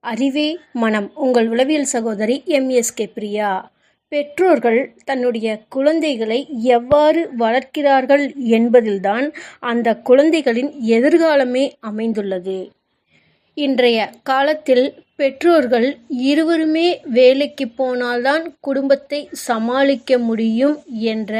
அறிவே மனம். உங்கள் உளவியல் சகோதரி எம்எஸ்கே பிரியா. பெற்றோர்கள் தன்னுடைய குழந்தைகளை எவ்வாறு வளர்க்கிறார்கள் என்பதில்தான் அந்த குழந்தைகளின் எதிர்காலமே அமைந்துள்ளது. இன்றைய காலத்தில் பெற்றோர்கள் இருவருமே வேலைக்கு போனால்தான் குடும்பத்தை சமாளிக்க முடியும் என்ற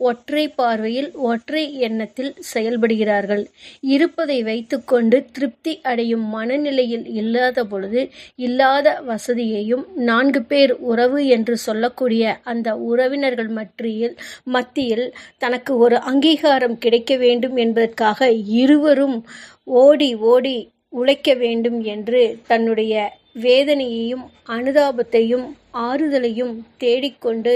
ஒற்றை பார்வையில் ஒற்றை எண்ணத்தில் செயல்படுகிறார்கள். இருப்பதை வைத்துக்கொண்டு திருப்தி அடையும் மனநிலையில் இல்லாத பொழுது இல்லாத வசதியையும் நான்கு பேர் உறவு என்று சொல்லக்கூடிய அந்த உறவினர்கள் மற்றியில் மத்தியில் தனக்கு ஒரு அங்கீகாரம் கிடைக்க வேண்டும் என்பதற்காக இருவரும் ஓடி ஓடி உழைக்க வேண்டும் என்று தன்னுடைய வேதனையையும் அனுதாபத்தையும் ஆறுதலையும் தேடிக்கொண்டு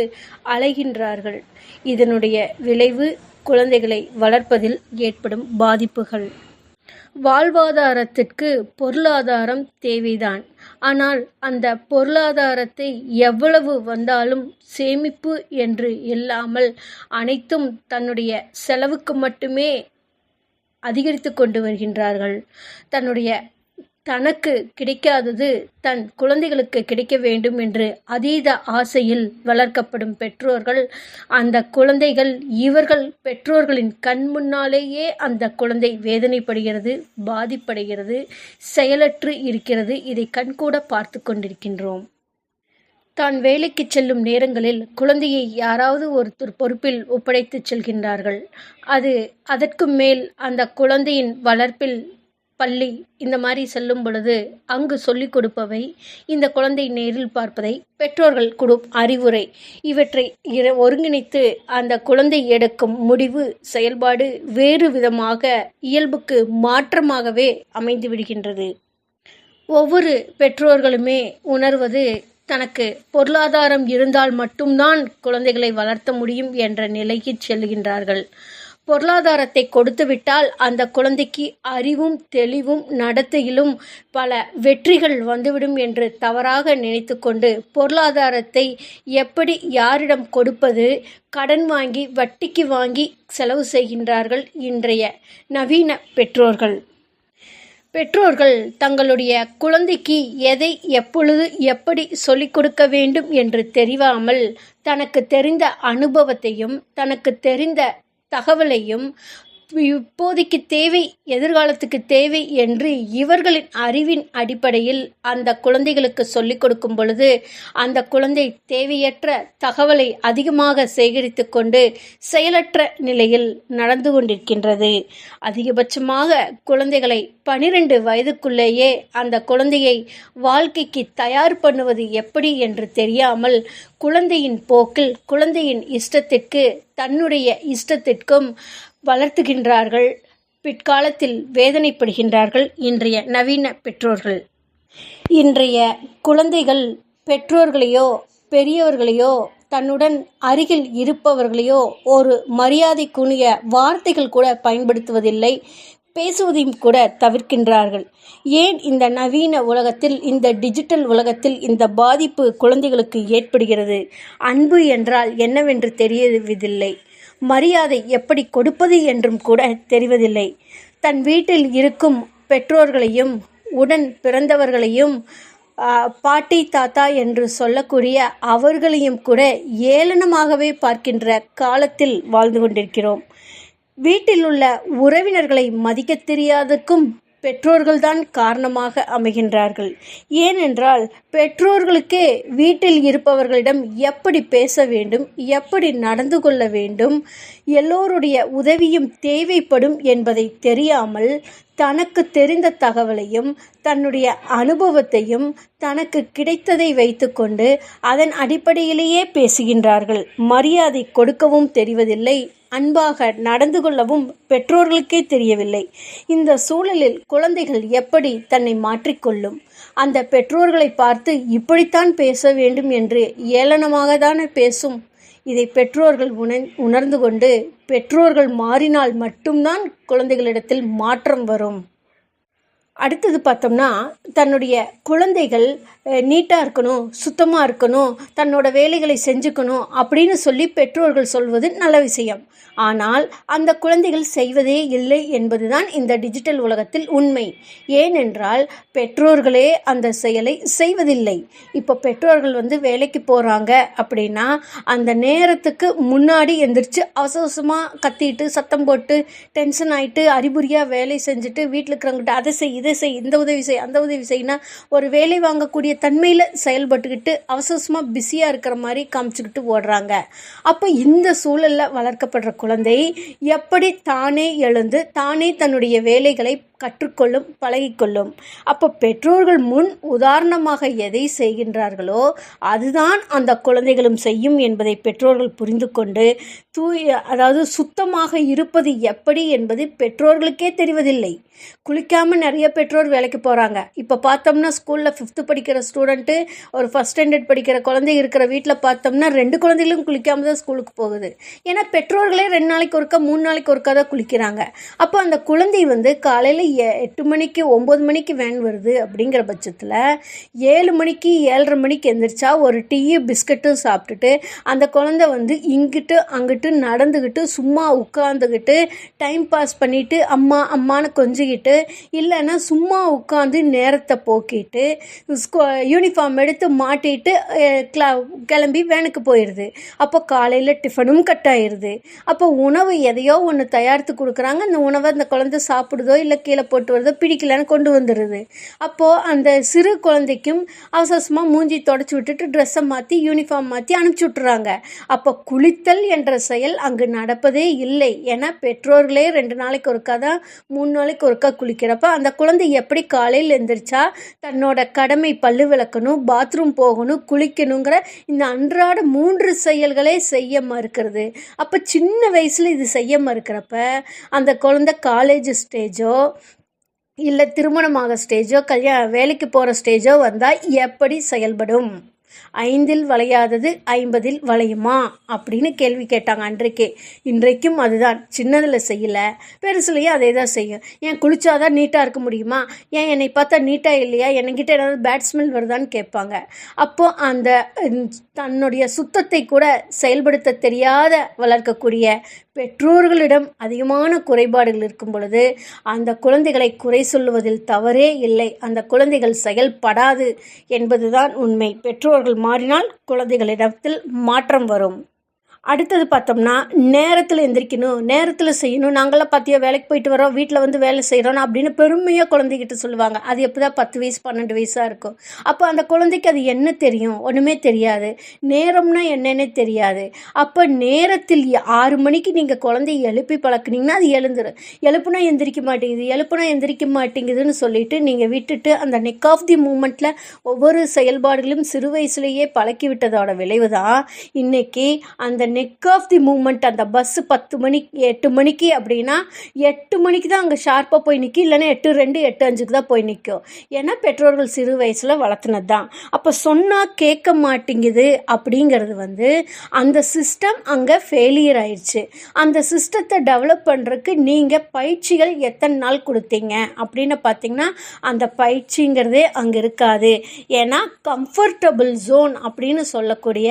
அலைகின்றார்கள். இதனுடைய விளைவு குழந்தைகளை வளர்ப்பதில் ஏற்படும் பாதிப்புகள். வாழ்வாதாரத்திற்கு பொருளாதாரம் தேவைதான். ஆனால் அந்த பொருளாதாரத்தை எவ்வளவு வந்தாலும் சேமிப்பு என்று இல்லாமல் அனைத்தும் தன்னுடைய செலவுக்கு மட்டுமே அதிகரித்து கொண்டு வருகின்றார்கள். தன்னுடைய தனக்கு கிடைக்காதது தன் குழந்தைகளுக்கு கிடைக்க வேண்டும் என்று அதீத ஆசையில் வளர்க்கப்படும் பெற்றோர்கள் அந்த குழந்தைகள் இவர்கள் பெற்றோர்களின் கண் முன்னாலேயே அந்த குழந்தை வேதனைப்படுகிறது பாதிப்படைகிறது செயலற்று இருக்கிறது. இதை கண்கூட பார்த்து கொண்டிருக்கின்றோம். தான் வேலைக்கு செல்லும் நேரங்களில் குழந்தையை யாராவது ஒருத்தர் பொறுப்பில் ஒப்படைத்து செல்கின்றார்கள். அது அதற்கு மேல் அந்த குழந்தையின் வளர்ப்பில் பள்ளி இந்த மாதிரி செல்லும் பொழுது அங்கு சொல்லிக் கொடுப்பவை இந்த குழந்தை நேரில் பார்ப்பதை பெற்றோர்கள் கொடு அறிவுரை. இவற்றை இர ஒருங்கிணைத்து அந்த குழந்தை எடுக்கும் முடிவு செயல்பாடு வேறு விதமாக இயல்புக்கு மாற்றமாகவே அமைந்து விடுகின்றது. ஒவ்வொரு பெற்றோர்களுமே உணர்வது தனக்கு பொருளாதாரம் இருந்தால் மட்டும்தான் குழந்தைகளை வளர்த்த முடியும் என்ற நிலைக்கு செல்கின்றார்கள். பொருளாதாரத்தை கொடுத்துவிட்டால் அந்த குழந்தைக்கு அறிவும் தெளிவும் நடத்தையிலும் பல வெற்றிகள் வந்துவிடும் என்று தவறாக நினைத்து கொண்டு பொருளாதாரத்தை எப்படி யாரிடம் கொடுப்பது? கடன் வாங்கி வட்டிக்கு வாங்கி செலவு செய்கின்றார்கள் இன்றைய நவீன பெற்றோர்கள். பெற்றோர்கள் தங்களுடைய குழந்தைக்கு எதை எப்பொழுது எப்படி சொல்லிக் கொடுக்க வேண்டும் என்று தெரிவாமல் தனக்கு தெரிந்த அனுபவத்தையும் தனக்கு தெரிந்த தகவலையும் இப்போதைக்கு தேவை எதிர்காலத்துக்கு தேவை என்று இவர்களின் அறிவின் அடிப்படையில் அந்த குழந்தைகளுக்கு சொல்லிக் கொடுக்கும் பொழுது அந்த குழந்தை தேவையற்ற தகவலை அதிகமாக சேகரித்து கொண்டு செயலற்ற நிலையில் நடந்து கொண்டிருக்கின்றது. அதிகபட்சமாக குழந்தைகளை பனிரெண்டு வயதுக்குள்ளேயே அந்த குழந்தையை வாழ்க்கைக்கு தயார் பண்ணுவது எப்படி என்று தெரியாமல் குழந்தையின் போக்கில் குழந்தையின் இஷ்டத்திற்கு தன்னுடைய இஷ்டத்திற்கும் வளர்த்துகின்றார்கள். பிற்காலத்தில் வேதனைப்படுகின்றார்கள் இன்றைய நவீன பெற்றோர்கள். இன்றைய குழந்தைகள் பெற்றோர்களையோ பெரியவர்களையோ தன்னுடன் அருகில் இருப்பவர்களையோ ஒரு மரியாதைக்குரிய வார்த்தைகள் கூட பயன்படுத்துவதில்லை பேசுவதையும் கூட தவிர்க்கின்றார்கள். ஏன் இந்த நவீன உலகத்தில் இந்த டிஜிட்டல் உலகத்தில் இந்த பாதிப்பு குழந்தைகளுக்கு ஏற்படுகிறது? அன்பு என்றால் என்னவென்று தெரியவதில்லை மரியாதை எப்படி கொடுப்பது என்றும் கூட தெரிவதில்லை. தன் வீட்டில் இருக்கும் பெற்றோர்களையும் உடன் பிறந்தவர்களையும் பாட்டி தாத்தா என்று சொல்லக்கூடிய அவர்களையும் கூட ஏளனமாகவே பார்க்கின்ற காலத்தில் வாழ்ந்து கொண்டிருக்கிறோம். வீட்டில் உள்ள உறவினர்களை மதிக்க தெரியாததுக்கும் பெற்றோர்கள்தான் காரணமாக அமைகின்றார்கள். ஏனென்றால் பெற்றோர்களுக்கே வீட்டில் இருப்பவர்களிடம் எப்படி பேச வேண்டும் எப்படி நடந்து கொள்ள வேண்டும் எல்லோருடைய உதவியும் தேவைப்படும் என்பதை தெரியாமல் தனக்கு தெரிந்த தகவலையும் தன்னுடைய அனுபவத்தையும் தனக்கு கிடைத்ததை வைத்துக்கொண்டு அதன் அடிப்படையிலேயே பேசுகின்றார்கள். மரியாதை கொடுக்கவும் தெரிவதில்லை. அன்பாக நடந்து கொள்ளவும் பெற்றோர்களுக்கே தெரியவில்லை. இந்த சூழலில் குழந்தைகள் எப்படி தன்னை மாற்றிக்கொள்ளும்? அந்த பெற்றோர்களை பார்த்து இப்படித்தான் பேச வேண்டும் என்று ஏளனமாக தானே பேசும்? இதை பெற்றோர்கள் உணர் உணர்ந்து கொண்டு பெற்றோர்கள் மாறினால் மட்டும்தான் குழந்தைகளிடத்தில் மாற்றம் வரும். அடுத்தது பார்த்தோம்னா தன்னுடைய குழந்தைகள் நீட்டாக இருக்கணும் சுத்தமாக இருக்கணும் தன்னோட வேலைகளை செஞ்சுக்கணும் அப்படின்னு சொல்லி பெற்றோர்கள் சொல்வது நல்ல விஷயம். ஆனால் அந்த குழந்தைகள் செய்வதே இல்லை என்பதுதான் இந்த டிஜிட்டல் உலகத்தில் உண்மை. ஏனென்றால் பெற்றோர்களே அந்த செயலை செய்வதில்லை. இப்போ பெற்றோர்கள் வந்து வேலைக்கு போகிறாங்க அப்படின்னா அந்த நேரத்துக்கு முன்னாடி எந்திரிச்சு அவசவசமாக அவசரமாக கத்திட்டு சத்தம் போட்டு டென்ஷன் ஆகிட்டு அறிகுறியாக வேலை செஞ்சுட்டு வீட்டில் இருக்கிறவங்ககிட்ட அதை செய்யுது இதை செய் இந்த உதவி செய் அந்த உதவி செய்யினா ஒரு வேலை வாங்கக்கூடிய தன்மையில் செயல்பட்டுக்கிட்டு அவசரமாக பிஸியாக இருக்கிற மாதிரி காமிச்சுக்கிட்டு ஓடுறாங்க. அப்போ இந்த சூழலில் வளர்க்கப்படுற குழந்தை எப்படி தானே எழுந்து தானே தன்னுடைய வேலைகளை கற்றுக்கொள்ளும் பழகிக்கொள்ளும். அப்போ பெற்றோர்கள் முன் உதாரணமாக எதை செய்கின்றார்களோ அதுதான் அந்த குழந்தைகளும் செய்யும் என்பதை பெற்றோர்கள் புரிந்து கொண்டு தூய அதாவது சுத்தமாக இருப்பது எப்படி என்பது பெற்றோர்களுக்கே தெரிவதில்லை. குளிக்காமல் நிறைய பெற்றோர் வேலைக்கு போகிறாங்க இப்போ பார்த்தோம்னா ஸ்கூலில் ஃபிஃப்த்து படிக்கிற ஸ்டூடெண்ட்டு ஒரு ஃபஸ்ட் ஸ்டாண்டர்ட் படிக்கிற குழந்தை இருக்கிற வீட்டில் பார்த்தோம்னா ரெண்டு குழந்தைகளும் குளிக்காமல் தான் ஸ்கூலுக்கு போகுது. ஏன்னா பெற்றோர்களே ரெண்டு நாளைக்கு ஒருக்கா மூணு நாளைக்கு ஒருக்கா தான் குளிக்கிறாங்க. அப்போ அந்த குழந்தை வந்து காலையில் எட்டு மணிக்கு ஒம்பது மணிக்கு வேன் வருது அப்படிங்கிற பட்சத்தில் ஏழு மணிக்கு ஏழரை மணிக்கு எந்திரிச்சா ஒரு டீயும் பிஸ்கட்டும் சாப்பிட்டுட்டு அந்த குழந்தை வந்து இங்கிட்டு அங்கிட்டு நடந்துக்கிட்டு சும்மா உட்காந்துக்கிட்டு டைம் பாஸ் பண்ணிவிட்டு அம்மா அம்மான்னு கொஞ்சிக்கிட்டு இல்லைன்னா சும்மா உட்காந்து நேரத்தை போக்கிட்டு யூனிஃபார்ம் எடுத்து மாட்டிட்டு கிளா கிளம்பி வேனுக்கு போயிடுது அப்போ காலையில் டிஃபனும் கட் ஆயிடுது அப்போ உணவு எதையோ ஒன்று தயாரித்து கொடுக்குறாங்க. அந்த உணவை அந்த குழந்தை சாப்பிடுதோ இல்லை கீழே போட்டு வருதோ பிடிக்கலன்னு கொண்டு வந்துடுது அப்போது அந்த சிறு குழந்தைக்கும் அவசரமாக மூஞ்சி தொடச்சி விட்டுட்டு ட்ரெஸ்ஸை மாற்றி யூனிஃபார்ம் மாற்றி அனுப்பிச்சி விட்றாங்க அப்போ குளித்தல் என்ற செயல் அங்கு நடப்பதே இல்லை. ஏன்னா பெற்றோர்களே ரெண்டு நாளைக்கு ஒருக்கா தான் மூணு நாளைக்கு ஒரு ஒருக்கா குளிக்கிறப்ப அந்த குழந்தை எப்படி காலையில் எழுந்திரிச்சா தன்னோட கடமை பல்லு விளக்கணும் பாத்ரூம் போகணும் குளிக்கணுங்கிற இந்த அன்றாட மூன்று செயல்களே செய்ய மறுக்கிறது. அப்போ சின்ன வயசில் இது செய்ய மறுக்கிறப்ப அந்த குழந்தை காலேஜ் ஸ்டேஜோ இல்லை திருமணமாக ஸ்டேஜோ கல்யாண வேலைக்கு போகிற ஸ்டேஜோ வந்தால் எப்படி செயல்படும்? ஐந்தில் வளையாதது ஐம்பதில் வளையுமா? அப்படின்னு கேள்வி கேட்டாங்க அன்றைக்கே. இன்றைக்கும் அதுதான். சின்னதில் செய்யலை. பெருசுலையும் அதே தான் செய்யும். ஏன் குளிச்சாதான் நீட்டாக இருக்க முடியுமா? ஏன் என்னை பார்த்தா நீட்டாக இல்லையா? என்கிட்ட ஏதாவது பேட் ஸ்மெல் வருதான்னு கேட்பாங்க. அப்போது அந்த தன்னுடைய சுத்தத்தை கூட செயல்படுத்த தெரியாத வளர்க்கக்கூடிய பெற்றோர்களிடம் அதிகமான குறைபாடுகள் இருக்கும் பொழுது அந்த குழந்தைகளை குறை சொல்லுவதில் தவறே இல்லை. அந்த குழந்தைகள் செயல்படாது என்பதுதான் உண்மை. பெற்றோர்கள் மாறினால் குழந்தைகளிடத்தில் மாற்றம் வரும். அடுத்தது பார்த்தோம்னா நேரத்தில் எந்திரிக்கணும் நேரத்தில் செய்யணும். நாங்களாம் பார்த்தியா வேலைக்கு போயிட்டு வரோம் வீட்டில் வந்து வேலை செய்கிறோம் அப்படின்னு பெருமையாக குழந்தைகிட்ட சொல்லுவாங்க. அது எப்போ தான் பத்து வயசு பன்னெண்டு வயசாக இருக்கும். அப்போ அந்த குழந்தைக்கு அது என்ன தெரியும்? ஒன்றுமே தெரியாது. நேரம்னா என்னன்னே தெரியாது. அப்போ நேரத்தில் ஆறு மணிக்கு நீங்கள் குழந்தைய எழுப்பி பழக்கினீங்கன்னா அது எழுந்துடும் எழுப்புனா எந்திரிக்க மாட்டேங்குது எழுப்புனா எந்திரிக்க மாட்டேங்குதுன்னு சொல்லிட்டு நீங்கள் விட்டுட்டு அந்த நெக் ஆஃப் தி மூமெண்ட்டில் ஒவ்வொரு செயல்பாடுகளும் சிறு வயசுலேயே பழக்கி விட்டதோட விளைவு தான் இன்றைக்கி அந்த நெக் ஆஃப் தி மூமெண்ட் அந்த பஸ்ஸு பத்து மணிக்கு எட்டு மணிக்கு அப்படின்னா எட்டு மணிக்கு தான் அங்கே ஷார்ப்பாக போய் நிற்கும் இல்லைன்னா எட்டு ரெண்டு எட்டு அஞ்சுக்கு தான் போய் நிற்கும் ஏன்னா பெற்றோர்கள் சிறு வயசில் வளர்த்துனது தான். அப்போ சொன்னால் கேட்க மாட்டேங்குது அப்படிங்கிறது வந்து அந்த சிஸ்டம் அங்கே ஃபெயிலியர் ஆயிடுச்சு. அந்த சிஸ்டத்தை டெவலப் பண்ணுறதுக்கு நீங்கள் பயிற்சிகள் எத்தனை நாள் கொடுத்தீங்க அப்படின்னு பார்த்தீங்கன்னா அந்த பயிற்சிங்கிறதே அங்கே இருக்காது. ஏன்னா கம்ஃபர்டபுள் ஜோன் அப்படின்னு சொல்லக்கூடிய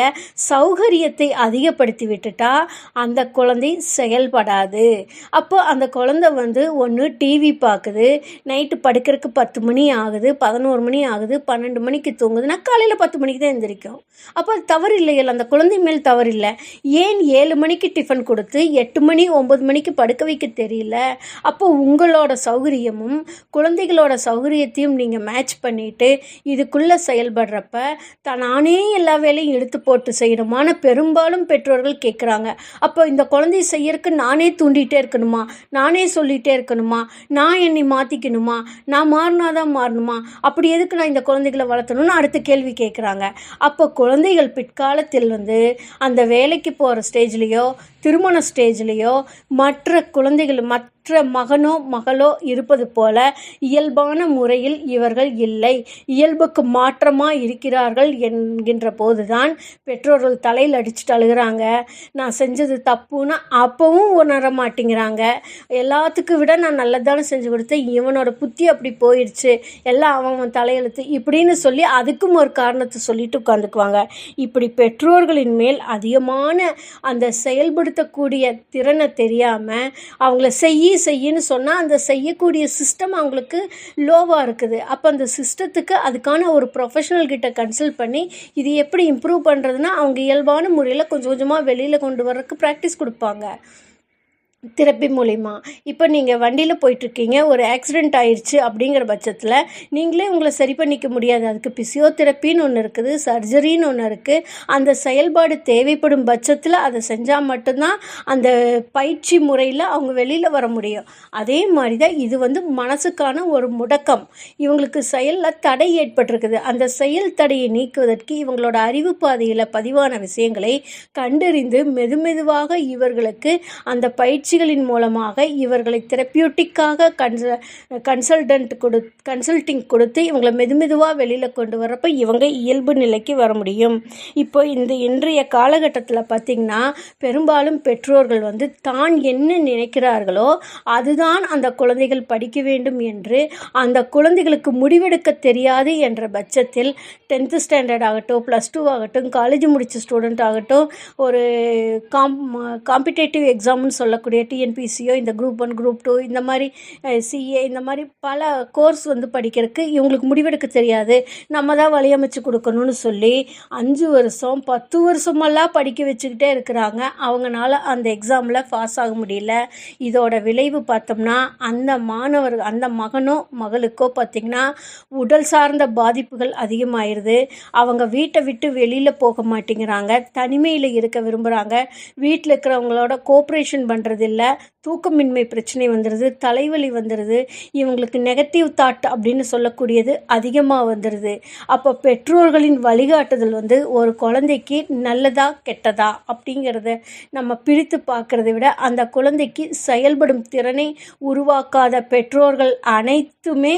சௌகரியத்தை அதிகப்படுத்தி விட்டுட்டா அந்த குழந்தை செயல்படாது. அப்போ அந்த குழந்தை வந்து ஒன்று டிவி பார்க்குது நைட்டு படுக்கிறதுக்கு பத்து மணி ஆகுது பதினோரு மணி ஆகுது பன்னெண்டு மணிக்கு தூங்குதுன்னா காலையில் பத்து மணிக்கு தான் எழுந்திரிக்கும் அப்போ அது தவறு இல்லையில் அந்த குழந்தை மேல் தவறு இல்லை ஏன் ஏழு மணிக்கு டிஃபன் கொடுத்து எட்டு மணி ஒம்பது மணிக்கு படுக்க வைக்க தெரியல? அப்போ உங்களோட சௌகரியமும் குழந்தைகளோட சௌகரியத்தையும் நீங்கள் மேட்ச் பண்ணிட்டு இதுக்குள்ளே செயல்படுறப்ப தானே நானே எல்லா வேலையும் எடுத்து போட்டு செய்யணுமான பெரும்பாலும் பெற்றோர்கள் கேட்குறாங்க. அப்போ இந்த குழந்தை செய்யறதுக்கு நானே தூண்டிகிட்டே இருக்கணுமா? நானே சொல்லிகிட்டே இருக்கணுமா? நான் என்னை மாற்றிக்கணுமா நான் மாறினாதான் மாறணுமா? அப்படி எதுக்கு நான் இந்த குழந்தைகளை வளர்த்தணும்னு அடுத்த கேள்வி கேட்குறாங்க. அப்போ குழந்தைகள் பிற்காலத்தில் வந்து அந்த வேலைக்கு போகிற ஸ்டேஜ்லேயோ திருமண ஸ்டேஜ்லேயோ மற்ற குழந்தைகள் மற்ற மகனோ மகளோ இருப்பது போல இயல்பான முறையில் இவர்கள் இல்லை. இயல்புக்கு மாற்றமாக இருக்கிறார்கள் என்கின்ற போதுதான் பெற்றோர்கள் தலையில் அடிச்சுட்டு அழுகிறாங்க. நான் செஞ்சது தப்புன்னு அப்பவும் உணர மாட்டேங்கிறாங்க. எல்லாத்துக்கும் விட நான் நல்லதானே செஞ்சு கொடுத்தேன். இவனோட புத்தி அப்படி போயிடுச்சு. எல்லாம் அவன் அவன் தலையெழுத்து இப்படின்னு சொல்லி அதுக்கும் ஒரு காரணத்தை சொல்லிட்டு உட்காந்துக்குவாங்க இப்படி பெற்றோர்களின் மேல் அதிகமான அந்த செயல்படுத்தக்கூடிய திறனை தெரியாமல் அவங்கள செய்ய செய்யின்னு சொன்னால் அந்த செய்யக்கூடிய சிஸ்டம் அவங்களுக்கு லோவாக இருக்குது. அப்போ அந்த சிஸ்டத்துக்கு அதுக்கான ஒரு ப்ரொஃபஷனல் கிட்ட கன்சல்ட் பண்ணி இது எப்படி இம்ப்ரூவ் பண்ணுறதுன்னா அவங்க இயல்பான முறையில் கொஞ்சம் கொஞ்சமாக வெளியில் கொண்டு வர்றதுக்கு ப்ராக்டிஸ் கொடுப்பாங்க. தெரப்பி மூலிமா இப்போ நீங்கள் வண்டியில் போயிட்டுருக்கீங்க ஒரு ஆக்சிடெண்ட் ஆயிடுச்சு அப்படிங்கிற பட்சத்தில் நீங்களே உங்களை சரி பண்ணிக்க முடியாது. அதுக்கு பிசியோதெரப்பின்னு ஒன்று இருக்குது சர்ஜரின்னு ஒன்று இருக்குது அந்த செயல்பாடு தேவைப்படும் பட்சத்தில் அதை செஞ்சால் மட்டும்தான் அந்த பயிற்சி முறையில் அவங்க வெளியில் வர முடியும். அதே மாதிரி தான் இது வந்து மனசுக்கான ஒரு முடக்கம். இவங்களுக்கு செயலில் தடை ஏற்பட்டிருக்குது. அந்த செயல் தடையை நீக்குவதற்கு இவங்களோட அறிவு பாதையில் பதிவான விஷயங்களை கண்டறிந்து மெதுமெதுவாக இவர்களுக்கு அந்த பயிற்சி பயிற்சிகளின் மூலமாக இவர்களை தெரப்பியூட்டிக்காக கன்ச கன்சல்டன்ட் கொடு கன்சல்டிங் கொடுத்து இவங்களை மெதுமெதுவாக வெளியில் கொண்டு வரப்போ இவங்க இயல்பு நிலைக்கு வர முடியும். இப்போ இந்த இன்றைய காலகட்டத்தில் பார்த்திங்கன்னா பெரும்பாலும் பெற்றோர்கள் வந்து தான் என்ன நினைக்கிறார்களோ அதுதான் அந்த குழந்தைகள் படிக்க வேண்டும் என்று அந்த குழந்தைகளுக்கு முடிவெடுக்க தெரியாது என்ற பட்சத்தில் டென்த்து ஸ்டாண்டர்ட் ஆகட்டும் ப்ளஸ் டூ ஆகட்டும் காலேஜ் முடித்த ஸ்டூடெண்ட் ஆகட்டும் ஒரு காம் காம்படிட்டிவ் எக்ஸாம்னு சொல்லக்கூடிய டிஎன்பிசியோ இந்த குரூப் ஒன் குரூப் டூ இந்த மாதிரி சிஏ இந்த மாதிரி பல கோர்ஸ் வந்து படிக்கிறதுக்கு இவங்களுக்கு முடிவெடுக்க தெரியாது. நம்ம தான் வழியமைச்சு கொடுக்கணும்னு சொல்லி அஞ்சு வருஷம் பத்து வருஷமெல்லாம் படிக்க வச்சுக்கிட்டே இருக்கிறாங்க. அவங்கனால அந்த எக்ஸாமில் பாஸ் ஆக முடியல. இதோட விளைவு பார்த்தோம்னா அந்த மாணவர் அந்த மகனோ மகளுக்கோ பார்த்திங்கன்னா உடல் சார்ந்த பாதிப்புகள் அதிகமாயிருது. அவங்க வீட்டை விட்டு வெளியில் போக மாட்டேங்கிறாங்க. தனிமையில் இருக்க விரும்புகிறாங்க வீட்டில் இருக்கிறவங்களோட கோஆப்ரேஷன் இல்லை தூக்கமின்மை பிரச்சனை வந்துடுது தலைவலி வந்துடுது இவங்களுக்கு நெகட்டிவ் தாட் அப்படின்னு சொல்லக்கூடியது அதிகமாக வந்துடுது அப்போ பெற்றோர்களின் வழிகாட்டுதல் வந்து ஒரு குழந்தைக்கு நல்லதா கெட்டதா அப்படிங்கிறத நம்ம பிரித்து பார்க்குறத விட அந்த குழந்தைக்கு செயல்படும் திறனை உருவாக்காத பெற்றோர்கள் அனைத்துமே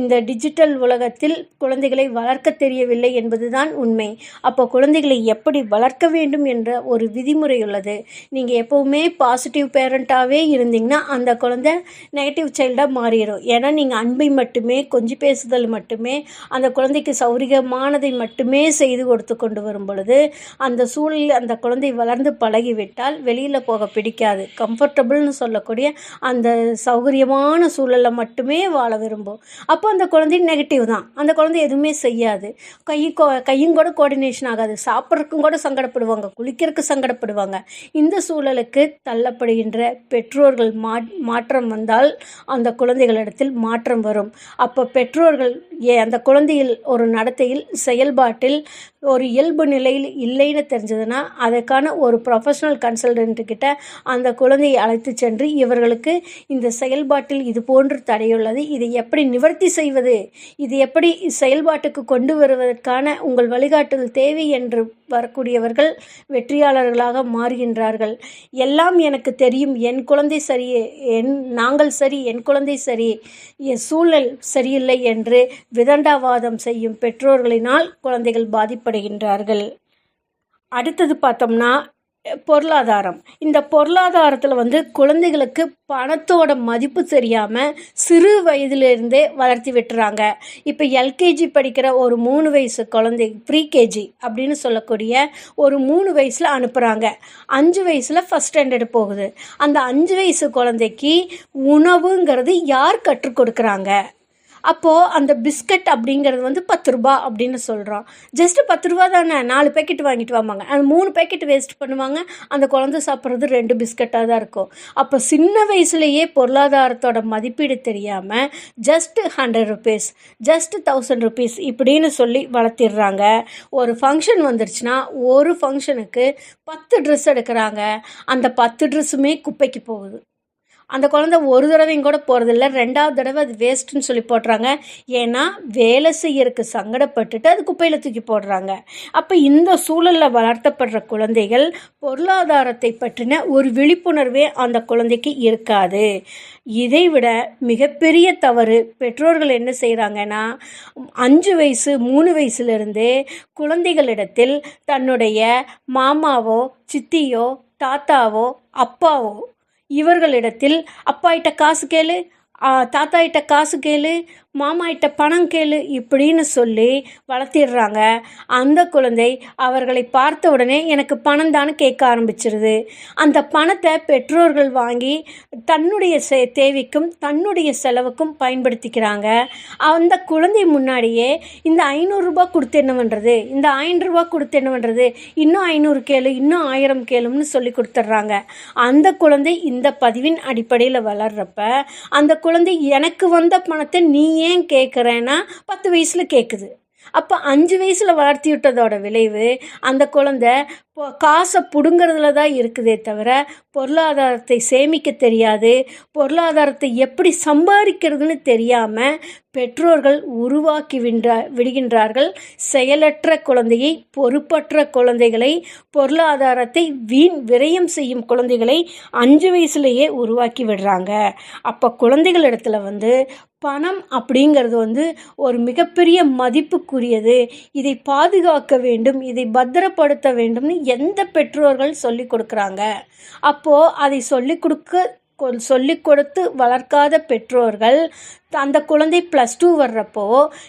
இந்த டிஜிட்டல் உலகத்தில் குழந்தைகளை வளர்க்க தெரியவில்லை என்பதுதான் உண்மை. அப்போ குழந்தைகளை எப்படி வளர்க்க வேண்டும் என்ற ஒரு விதிமுறை உள்ளது. நீங்கள் எப்போவுமே பாசிட்டிவ் பேரண்ட்டாகவே இருந்தீங்கன்னா அந்த குழந்தை நெகட்டிவ் சைல்டாக மாறிடும். ஏன்னா நீங்கள் அன்பை மட்டுமே கொஞ்சி பேசுதல் மட்டுமே அந்த குழந்தைக்கு சௌரியமானதை மட்டுமே செய்து கொடுத்து கொண்டு வரும் பொழுது அந்த சூழலில் அந்த குழந்தை வளர்ந்து பழகிவிட்டால் வெளியில் போக பிடிக்காது. கம்ஃபர்டபுள்னு சொல்லக்கூடிய அந்த சௌகரியமான சூழலில் மட்டுமே வாழ விரும்பும். அப்போ அப்போ அந்த குழந்தை நெகட்டிவ் தான். அந்த குழந்தை எதுவுமே செய்யாது. கை கோ கையும் கூட கோஆர்டினேஷன் ஆகாது. சாப்பிட்றதுக்கும் கூட சங்கடப்படுவாங்க. குளிக்கிறதுக்கு சங்கடப்படுவாங்க. இந்த சூழலுக்கு தள்ளப்படுகின்ற பெற்றோர்கள் மா மாற்றம் வந்தால் அந்த குழந்தைகளிடத்தில் மாற்றம் வரும். அப்போ பெற்றோர்கள் ஏ அந்த குழந்தையில் ஒரு நடத்தையில் செயல்பாட்டில் ஒரு இயல்பு நிலையில் இல்லைன்னு தெரிஞ்சதுன்னா அதற்கான ஒரு ப்ரொஃபஷனல் கன்சல்டன்ட்டுக்கிட்ட அந்த குழந்தையை அழைத்து சென்று இவர்களுக்கு இந்த செயல்பாட்டில் இது போன்று தடையுள்ளது இதை எப்படி நிவர்த்தி செய்வது இது எப்படி செயல்பாட்டுக்கு கொண்டு வருவதற்கான உங்கள் வழிகாட்டுதல் தேவை என்று வரக்கூடியவர்கள் வெற்றியாளர்களாக மாறுகின்றார்கள். எல்லாம் எனக்கு தெரியும். என் குழந்தை சரி என் நாங்கள் சரி. என் குழந்தை சரி. என் சூழல் சரியில்லை என்று விதண்டாவாதம் செய்யும் பெற்றோர்களினால் குழந்தைகள் பாதிப்படைகின்றார்கள். அடுத்தது பார்த்தோம்னா பொருளாதாரம். இந்த பொருளாதாரத்தில் வந்து குழந்தைகளுக்கு பணத்தோட மதிப்பு தெரியாமல் சிறு வயதிலிருந்தே வளர்த்தி விட்டுறாங்க. இப்போ எல்கேஜி படிக்கிற ஒரு மூணு வயசு குழந்தை ப்ரீகேஜி அப்படின்னு சொல்லக்கூடிய ஒரு மூணு வயசில் அனுப்புகிறாங்க அஞ்சு வயசில் ஃபஸ்ட் ஸ்டாண்டர்டு போகுது. அந்த அஞ்சு வயசு குழந்தைக்கு உணவுங்கிறது யார் கற்றுக் கொடுக்குறாங்க? அப்போது அந்த பிஸ்கட் அப்படிங்கிறது வந்து பத்து ரூபா அப்படின்னு சொல்கிறோம் ஜஸ்ட்டு பத்து ரூபா தானே? நாலு பேக்கெட் வாங்கிட்டு வாங்க அந்த மூணு பேக்கெட் வேஸ்ட் பண்ணுவாங்க. அந்த குழந்தை சாப்பிட்றது ரெண்டு பிஸ்கட்டாக தான் இருக்கும். அப்போ சின்ன வயசுலேயே பொருளாதாரத்தோட மதிப்பீடு தெரியாமல் just hundred rupees just thousand rupees இப்படின்னு சொல்லி வளர்த்திடுறாங்க. ஒரு ஃபங்க்ஷன் வந்துருச்சுன்னா ஒரு ஃபங்க்ஷனுக்கு பத்து ட்ரெஸ் எடுக்கிறாங்க. அந்த பத்து ட்ரெஸ்ஸுமே குப்பைக்கு போகுது. அந்த குழந்தை ஒரு தடவையும் கூட போகிறதில்ல ரெண்டாவது தடவை அது வேஸ்ட்டுன்னு சொல்லி போடுறாங்க ஏன்னா வேலை செய்யறதுக்கு சங்கடப்பட்டுட்டு அது குப்பையில் தூக்கி போடுறாங்க. அப்போ இந்த சூழலில் வளர்த்தப்படுற குழந்தைகள் பொருளாதாரத்தை பற்றின ஒரு விழிப்புணர்வே அந்த குழந்தைக்கு இருக்காது. இதை விட மிகப்பெரிய தவறு பெற்றோர்கள் என்ன செய்கிறாங்கன்னா அஞ்சு வயசு மூணு வயசுலேருந்தே குழந்தைகளிடத்தில் தன்னுடைய மாமாவோ சித்தியோ தாத்தாவோ அப்பாவோ இவர்களிடத்தில் அப்பாயிட்ட காசு கேளு. தாத்தாயிட்ட காசு கேளு. மாமாயிட்ட பணம் கேளு இப்படின்னு சொல்லி வளர்த்திடுறாங்க. அந்த குழந்தை அவர்களை பார்த்த உடனே எனக்கு பணம் தான் கேட்க ஆரம்பிச்சிருது. அந்த பணத்தை பெற்றோர்கள் வாங்கி தன்னுடைய தேவைக்கும் தன்னுடைய செலவுக்கும் பயன்படுத்திக்கிறாங்க. அந்த குழந்தை முன்னாடியே இந்த ஐநூறுரூபா கொடுத்து என்ன பண்ணுறது இந்த ஆயிரம் ரூபா கொடுத்து என்ன பண்ணுறது இன்னும் ஐநூறு கேளு இன்னும் ஆயிரம் கேளும்னு சொல்லி கொடுத்துட்றாங்க. அந்த குழந்தை இந்த பதிவின் அடிப்படையில் வளர்றப்ப அந்த குழந்தை எனக்கு வந்த பணத்தை நீ ஏன் கேட்குறேன்னா பத்து வயசில் கேட்குது அப்போ அஞ்சு வயசில் வளர்த்தி விட்டதோட விளைவு அந்த குழந்த இப்போ காசை பிடுங்கிறதுல தான் இருக்குதே தவிர பொருளாதாரத்தை சேமிக்க தெரியாது. பொருளாதாரத்தை எப்படி சம்பாதிக்கிறதுன்னு தெரியாமல் பெற்றோர்கள் உருவாக்கி வின்றா விடுகின்றார்கள். செயலற்ற குழந்தையை பொறுப்பற்ற குழந்தைகளை பொருளாதாரத்தை வீண் விரயம் செய்யும் குழந்தைகளை அஞ்சு வயசுலேயே உருவாக்கி விடுறாங்க. அப்போ குழந்தைகள் இடத்துல வந்து பணம் அப்படிங்கிறது வந்து ஒரு மிகப்பெரிய மதிப்புக்குரியது. இதை பாதுகாக்க வேண்டும் இதை பத்திரப்படுத்த வேண்டும்னு எந்த பெற்றோர்கள் சொல்லி கொடுக்குறாங்க? அப்போது அதை சொல்லி கொடுக்க சொல்லி கொடுத்து வளர்க்காத பெற்றோர்கள் அந்த குழந்தை ப்ளஸ் டூ வர்றப்போ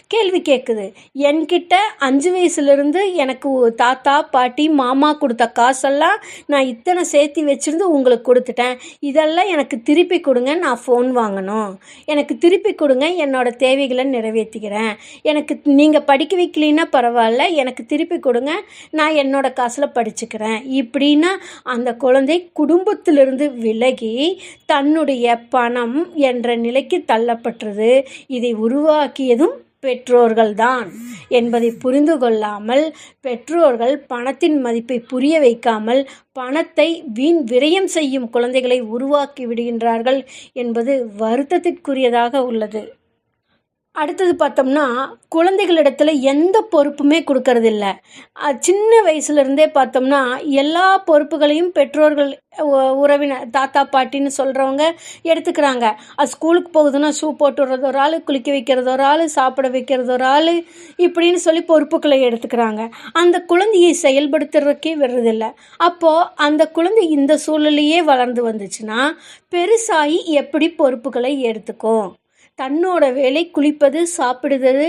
கேள்வி கேட்குது என்கிட்ட அஞ்சு வயசுலேருந்து எனக்கு தாத்தா பாட்டி மாமா கொடுத்த காசெல்லாம் நான் இத்தனை சேர்த்து வச்சுருந்து உங்களுக்கு கொடுத்துட்டேன். இதெல்லாம் எனக்கு திருப்பி கொடுங்க நான் ஃபோன் வாங்கணும். எனக்கு திருப்பி கொடுங்க என்னோடய தேவைகளை நிறைவேற்றிக்கிறேன் எனக்கு நீங்கள் படிக்க வைக்கலின்னா பரவாயில்ல எனக்கு திருப்பி கொடுங்க நான் என்னோடய காசில் படிச்சுக்கிறேன். இப்படின்னா அந்த குழந்தை குடும்பத்திலிருந்து விலகி தன்னுடைய பணம் என்ற நிலைக்கு தள்ளப்பட்டிருது இதை உருவாக்கியதும் பெற்றோர்கள்தான். என்பதை புரிந்து கொள்ளாமல் பெற்றோர்கள் பணத்தின் மதிப்பை புரிய வைக்காமல் பணத்தை வீண் விரயம் செய்யும் குழந்தைகளை உருவாக்கி விடுகின்றார்கள் என்பது வருத்தத்திற்குரியதாக உள்ளது. அடுத்தது பார்த்தோம்னா குழந்தைகளிடத்தில் எந்த பொறுப்புமே கொடுக்கறதில்ல. சின்ன வயசுலேருந்தே பார்த்தோம்னா எல்லா பொறுப்புகளையும் பெற்றோர்கள் உறவினர் தாத்தா பாட்டின்னு சொல்கிறவங்க எடுத்துக்கிறாங்க. அது ஸ்கூலுக்கு போகுதுன்னா ஷூ போட்டு விடுறது ஒரு ஆள் குளிக்க வைக்கிறது ஒரு ஆள் சாப்பிட வைக்கிறது ஒரு ஆள் இப்படின்னு சொல்லி பொறுப்புகளை எடுத்துக்கிறாங்க. அந்த குழந்தையை செயல்படுத்துறதுக்கே விடுறதில்ல. அப்போது அந்த குழந்தை இந்த சூழலையே வளர்ந்து வந்துச்சுன்னா பெருசாகி எப்படி பொறுப்புகளை எடுத்துக்கும்? தன்னோட வேலை குளிப்பது சாப்பிடுவது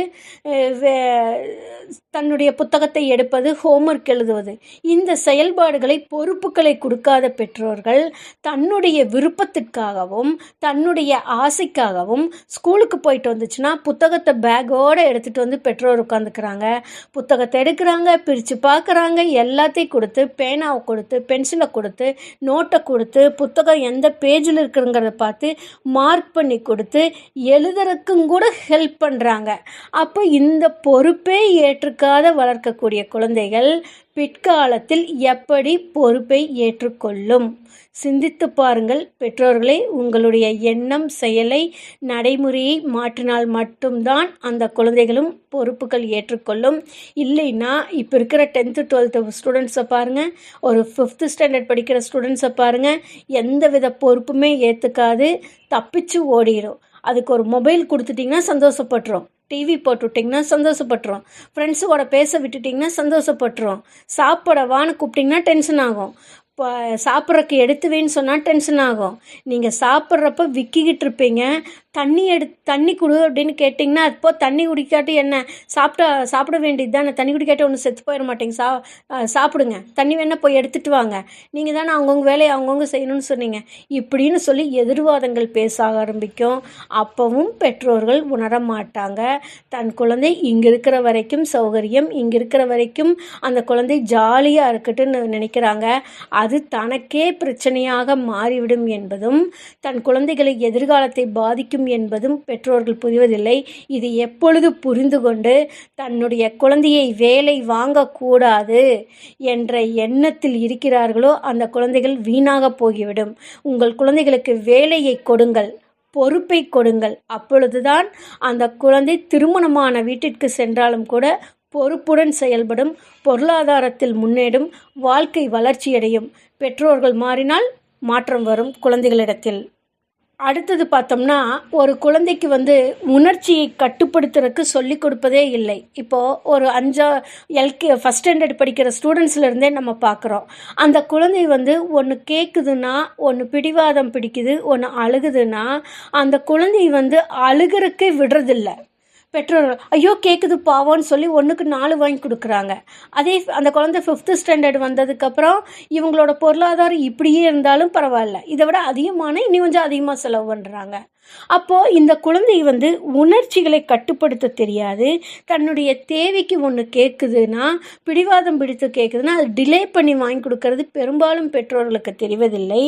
தன்னுடைய புத்தகத்தை எடுப்பது ஹோம்ஒர்க் எழுதுவது. இந்த செயல்பாடுகளை பொறுப்புகளை கொடுக்காத பெற்றோர்கள் தன்னுடைய விருப்பத்திற்காகவும் தன்னுடைய ஆசைக்காகவும் ஸ்கூலுக்கு போயிட்டு வந்துச்சுன்னா புத்தகத்தை பேக்கோடு எடுத்துகிட்டு வந்து பெற்றோர் உட்காந்துக்கிறாங்க புத்தகத்தை எடுக்கிறாங்க பிரித்து பார்க்குறாங்க எல்லாத்தையும் கொடுத்து பேனாவை கொடுத்து பென்சிலை கொடுத்து நோட்டை கொடுத்து புத்தகம் எந்த பேஜில் இருக்குங்கிறத பார்த்து மார்க் பண்ணி கொடுத்து எழுதுறதுக்கும் கூட ஹெல்ப் பண்ணுறாங்க அப்போ இந்த பொறுப்பே ஏற்றுக்காத வளர்க்கக்கூடிய குழந்தைகள் பிற்காலத்தில் எப்படி பொறுப்பை ஏற்றுக்கொள்ளும்? சிந்தித்து பாருங்கள் பெற்றோர்களே உங்களுடைய எண்ணம் செயலை நடைமுறையை மாற்றினால் மட்டும்தான் அந்த குழந்தைகளும் பொறுப்புகள் ஏற்றுக்கொள்ளும். இல்லைன்னா இப்போ இருக்கிற டென்த்து டுவெல்த்து ஸ்டூடெண்ட்ஸை பாருங்கள் ஒரு ஃபிஃப்த்து ஸ்டாண்டர்ட் படிக்கிற ஸ்டூடெண்ட்ஸை பாருங்கள் எந்த வித பொறுப்புமே ஏற்றுக்காது தப்பிச்சு ஓடிடும் அதுக்கு ஒரு மொபைல் கொடுத்துட்டிங்கன்னா சந்தோஷப்பட்டுரும். டிவி போட்டு விட்டிங்கன்னா சந்தோஷப்பட்டுரும் ஃப்ரெண்ட்ஸோட பேச விட்டுட்டிங்கன்னா சந்தோஷப்பட்டுரும். சாப்பிட வான்னு கூப்பிட்டிங்கன்னா டென்ஷன் ஆகும். இப்போ சாப்பிட்றக்கு எடுத்துவேன்னு சொன்னால் டென்ஷன் ஆகும். நீங்கள் சாப்பிட்றப்ப விற்கிக்கிட்டு இருப்பீங்க. தண்ணி எடு தண்ணி கொடு அப்படின்னு கேட்டிங்கன்னா அப்போ தண்ணி குடிக்காட்டி என்ன? சாப்பிட்டா சாப்பிட வேண்டியது தானே தண்ணி குடிக்காட்டி ஒன்றும் செத்து போயிட மாட்டேங்க. சா சாப்பிடுங்க. தண்ணி வேணால் போய் எடுத்துகிட்டு வாங்க. நீங்கள் தானே அவங்கவுங்க வேலையை அவங்கவுங்க செய்யணும்னு சொன்னீங்க. இப்படின்னு சொல்லி எதிர்வாதங்கள் பேச ஆரம்பிக்கும். அப்போவும் பெற்றோர்கள் உணர மாட்டாங்க. தன் குழந்தை இங்கே இருக்கிற வரைக்கும் சௌகரியம் இங்கே இருக்கிற வரைக்கும் அந்த குழந்தை ஜாலியாக இருக்கட்டுன்னு நினைக்கிறாங்க. அது தனக்கே பிரச்சனையாக மாறிவிடும் என்பதும் தன் குழந்தைகளை எதிர்காலத்தை பாதிக்கும் வேண்டும் என்பதும் பெற்றோர்கள் புரிவதில்லை. இது எப்பொழுது புரிந்து கொண்டு தன்னுடைய குழந்தையை வேலை வாங்கக்கூடாது என்ற எண்ணத்தில் இருக்கிறார்களோ அந்த குழந்தைகள் வீணாக போகிவிடும். உங்கள் குழந்தைகளுக்கு வேலையை கொடுங்கள் பொறுப்பை கொடுங்கள். அப்பொழுதுதான் அந்த குழந்தை திருமணமான வீட்டிற்கு சென்றாலும் கூட பொறுப்புடன் செயல்படும் பொருளாதாரத்தில் முன்னேறும் வாழ்க்கை வளர்ச்சியடையும். பெற்றோர்கள் மாறினால் மாற்றம் வரும் குழந்தைகளிடத்தில். அடுத்தது பார்த்தோம்னா ஒரு குழந்தைக்கு வந்து உணர்ச்சியை கட்டுப்படுத்துறதுக்கு சொல்லிக் கொடுப்பதே இல்லை. இப்போது ஒரு அஞ்சா எல்கே ஃபஸ்ட் ஸ்டாண்டர்ட் படிக்கிற ஸ்டூடெண்ட்ஸ்லேருந்தே நம்ம பார்க்குறோம். அந்த குழந்தை வந்து ஒன்று கேட்குதுன்னா ஒன்று பிடிவாதம் பிடிக்குது ஒன்று அழுகுதுன்னா அந்த குழந்தை வந்து அழுகிறக்கே விடுறதில்ல. பெற்றோர்கள் ஐயோ கேட்குது பாவம்னு சொல்லி ஒன்றுக்கு நாலு வாங்கி கொடுக்குறாங்க. அதே அந்த குழந்தை ஃபிஃப்த்து ஸ்டாண்டர்ட் வந்ததுக்கப்புறம் இவங்களோட பொருளாதாரம் இப்படியே இருந்தாலும் பரவாயில்ல. இதை விட அதிகமான இனி கொஞ்சம் அதிகமாக செலவு பண்ணுறாங்க அப்போது இந்த குழந்தை வந்து உணர்ச்சிகளை கட்டுப்படுத்த தெரியாது. தன்னுடைய தேவைக்கு ஒன்று கேட்குதுன்னா பிடிவாதம் பிடித்து கேட்குதுன்னா அது டிலே பண்ணி வாங்கி கொடுக்கறது பெரும்பாலும் பெற்றோர்களுக்கு தெரிவதில்லை.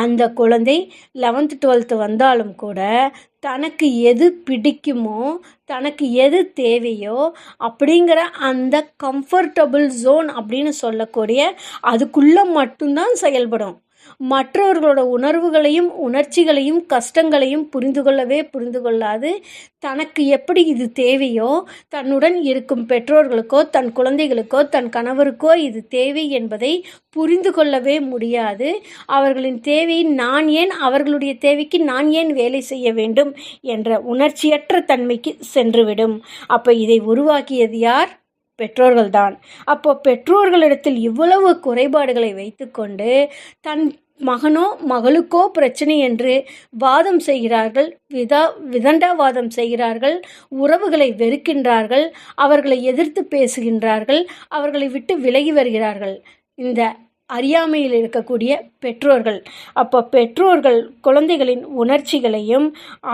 அந்த குழந்தை லெவன்த்து டுவெல்த்து வந்தாலும் கூட தனக்கு எது பிடிக்குமோ தனக்கு எது தேவையோ அப்படிங்கிற அந்த கம்ஃபர்டபுள் ஜோன் அப்படின்னு சொல்லக்கூடிய அதுக்குள்ளே மட்டும்தான் செயல்படும். மற்றவர்களோட உணர்வுகளையும் உணர்ச்சிகளையும் கஷ்டங்களையும் புரிந்து கொள்ளவே புரிந்து கொள்ளாது. தனக்கு எப்படி இது தேவையோ தன்னுடன் இருக்கும் பெற்றோர்களுக்கோ தன் குழந்தைகளுக்கோ தன் கணவருக்கோ இது தேவை என்பதை புரிந்து கொள்ளவே முடியாது. அவர்களின் தேவை நான் ஏன் அவர்களுடைய தேவைக்கு நான் ஏன் வேலை செய்ய வேண்டும் என்ற உணர்ச்சியற்ற தன்மைக்கு சென்றுவிடும். அப்போ இதை உருவாக்கியது யார்? பெற்றோர்கள்தான். அப்போ பெற்றோர்களிடத்தில் இவ்வளவு குறைபாடுகளை வைத்துக்கொண்டு தன் மகனோ மகளுக்கோ பிரச்சனை என்று வாதம் செய்கிறார்கள் விதா விதண்டாவாதம் செய்கிறார்கள் உறவுகளை வெறுக்கின்றார்கள் அவர்களை எதிர்த்து பேசுகின்றார்கள் அவர்களை விட்டு விலகி வருகிறார்கள். இந்த அறியாமையில் இருக்கக்கூடிய பெற்றோர்கள். அப்போ பெற்றோர்கள் குழந்தைகளின் உணர்ச்சிகளையும்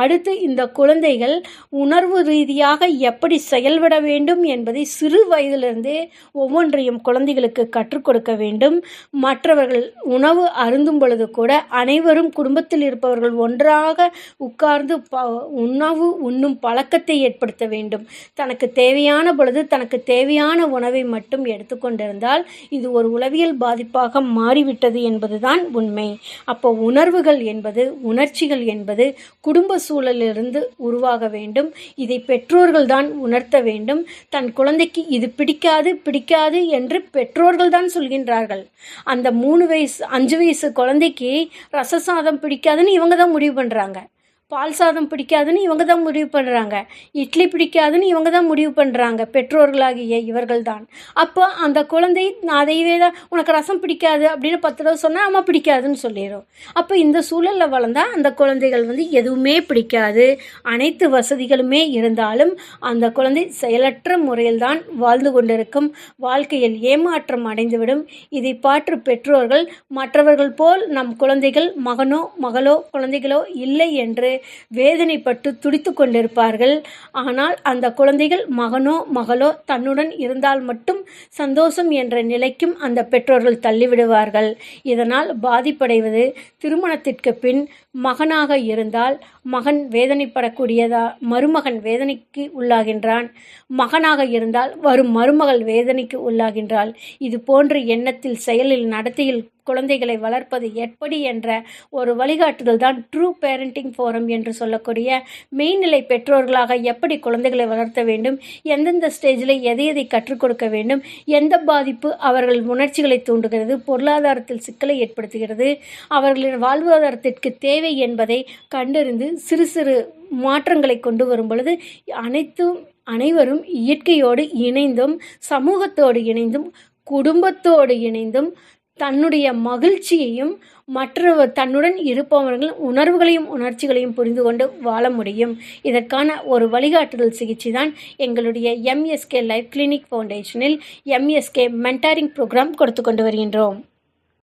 அடுத்து இந்த குழந்தைகள் உணர்வு ரீதியாக எப்படி செயல்பட வேண்டும் என்பதை சிறு வயதிலிருந்தே ஒவ்வொன்றையும் குழந்தைகளுக்கு கற்றுக் கொடுக்க வேண்டும். மற்றவர்கள் உணவு அருந்தும் பொழுது கூட அனைவரும் குடும்பத்தில் இருப்பவர்கள் ஒன்றாக உட்கார்ந்து ப உணவு உண்ணும் பழக்கத்தை ஏற்படுத்த வேண்டும். தனக்கு தேவையான பொழுது தனக்கு தேவையான உணவை மட்டும் எடுத்துக்கொண்டிருந்தால் இது ஒரு உளவியல் பாதிப்பாக மாறிவிட்டது என்பதுதான் உண்மை. அப்போ உணர்வுகள் என்பது உணர்ச்சிகள் என்பது குடும்ப சூழலிலிருந்து உருவாக வேண்டும். இதை பெற்றோர்கள் தான் உணர்த்த வேண்டும். தன் குழந்தைக்கு இது பிடிக்காது பிடிக்காது என்று பெற்றோர்கள் தான் சொல்கின்றார்கள். அந்த மூணு வயசு அஞ்சு வயசு குழந்தைக்கு ரசசாதம் பிடிக்காதுன்னு இவங்க தான் முடிவு பண்ணுறாங்க பால் சாதம் பிடிக்காதுன்னு இவங்க தான் முடிவு பண்ணுறாங்க இட்லி பிடிக்காதுன்னு இவங்க தான் முடிவு பண்ணுறாங்க பெற்றோர்களாகிய இவர்கள் தான் அப்போ அந்த குழந்தை நான் அதையவே தான் உனக்கு ரசம் பிடிக்காது அப்படின்னு பத்து தடவை சொன்னால் அம்மா பிடிக்காதுன்னு சொல்லிடும் அப்போ இந்த சூழலில் வளர்ந்தால் அந்த குழந்தைகள் வந்து எதுவுமே பிடிக்காது. அனைத்து வசதிகளுமே இருந்தாலும் அந்த குழந்தை செயலற்ற முறையில் தான் வாழ்ந்து கொண்டிருக்கும். வாழ்க்கையில் ஏமாற்றம் அடைந்துவிடும். இதை பாற்று பெற்றோர்கள் மற்றவர்கள் போல் நம் குழந்தைகள் மகனோ மகளோ குழந்தைகளோ இல்லை என்று வேதனைப்பட்டு துடித்து கொண்டிருப்பார்கள். ஆனால் அந்த குழந்தைகள் மகனோ மகளோ தன்னுடன் இருந்தால் மட்டும் சந்தோஷம் என்ற நிலைக்கும் அந்த பெற்றோர்கள் தள்ளிவிடுவார்கள். இதனால் பாதிப்படைவது திருமணத்திற்கு பின் மகனாக இருந்தால் மகன் வேதனைப்படக்கூடியதா மருமகன் வேதனைக்கு உள்ளாகின்றான். மகனாக இருந்தால் வரும் மருமகள் வேதனைக்கு உள்ளாகின்றாள். இது போன்ற எண்ணத்தில் செயலில் நடத்தையில் குழந்தைகளை வளர்ப்பது எப்படி என்ற ஒரு வழிகாட்டுதல் தான் ட்ரூ பேரண்டிங் ஃபோரம் என்று சொல்லக்கூடிய மெய்நிலை பெற்றோர்களாக எப்படி குழந்தைகளை வளர்த்த வேண்டும் எந்தெந்த ஸ்டேஜில் எதை எதை கற்றுக் கொடுக்க வேண்டும் எந்த பாதிப்பு அவர்கள் உணர்ச்சிகளை தூண்டுகிறது பொருளாதாரத்தில் சிக்கலை ஏற்படுத்துகிறது அவர்களின் வாழ்வாதாரத்திற்கு தேவை என்பதை கண்டறிந்து சிறு சிறு மாற்றங்களை கொண்டு வரும் பொழுது அனைத்தும் அனைவரும் இயற்கையோடு இணைந்தும் சமூகத்தோடு இணைந்தும் குடும்பத்தோடு இணைந்தும் தன்னுடைய மகிழ்ச்சியையும் மற்றவர் தன்னுடன் இருப்பவர்கள் உணர்வுகளையும் உணர்ச்சிகளையும் புரிந்து கொண்டு வாழ முடியும். இதற்கான ஒரு வழிகாட்டுதல் சிகிச்சை தான் எங்களுடைய எம்எஸ்கே லைஃப் கிளினிக் ஃபவுண்டேஷனில் எம்எஸ்கே மென்டாரிங் ப்ரோக்ராம் கொடுத்து கொண்டு வருகின்றோம்.